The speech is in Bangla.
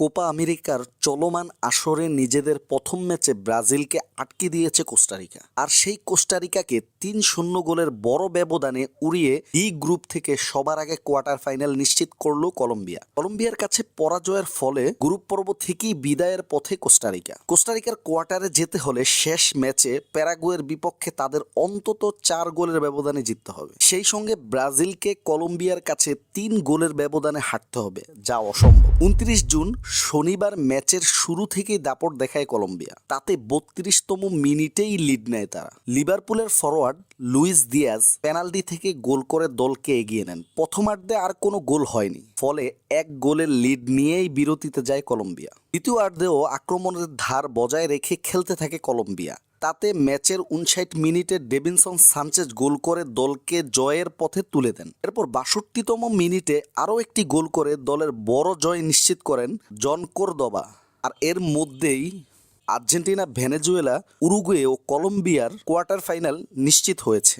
কোপা আমেরিকার চলমান আসরে নিজেদের প্রথম ম্যাচে ব্রাজিলকে আটকে দিয়েছে কোস্টারিকা। আর সেই কোস্টারিকাকে তিন শূন্য গোলের বড় ব্যবধানে উড়িয়ে ই গ্রুপ থেকে সবার আগে কোয়ার্টার ফাইনাল নিশ্চিত করল কলম্বিয়া। কলম্বিয়ার কাছে পরাজয়ের ফলে গ্রুপ পর্ব থেকেই বিদায়ের পথে কোস্টারিকা। কোস্টারিকার কোয়ার্টারে যেতে হলে শেষ ম্যাচে প্যারাগুয়ের বিপক্ষে তাদের অন্তত চার গোলের ব্যবধানে জিততে হবে। সেই সঙ্গে ব্রাজিলকে কলম্বিয়ার কাছে তিন গোলের ব্যবধানে হাঁটতে হবে, যা অসম্ভব। উনত্রিশ জুন শনিবার ম্যাচের শুরু থেকেই দাপট দেখায় কলম্বিয়া। তাতে বত্রিশতম মিনিটেই লিড নেয় তারা। লিভারপুলের ফরওয়ার্ড লুইস দিয়াজ পেনাল্টি থেকে গোল করে দলকে এগিয়ে নেন। প্রথমার্ধে আর কোনো গোল হয়নি। ফলে এক গোলের লিড নিয়েই বিরতিতে যায় কলম্বিয়া। দ্বিতীয়ার্ধেও আক্রমণের ধার বজায় রেখে খেলতে থাকে কলম্বিয়া। তাতে ম্যাচের উনষাট মিনিটে ডেভিনসন সানচেজ গোল করে দলকে জয়ের পথে তুলে দেন। এরপর বাষট্টিতম মিনিটে আরও একটি গোল করে দলের বড় জয় নিশ্চিত করেন জন কোরদবা। আর এর মধ্যেই আর্জেন্টিনা, ভেনেজুয়েলা, উরুগুয়ে ও কলম্বিয়ার কোয়ার্টার ফাইনাল নিশ্চিত হয়েছে।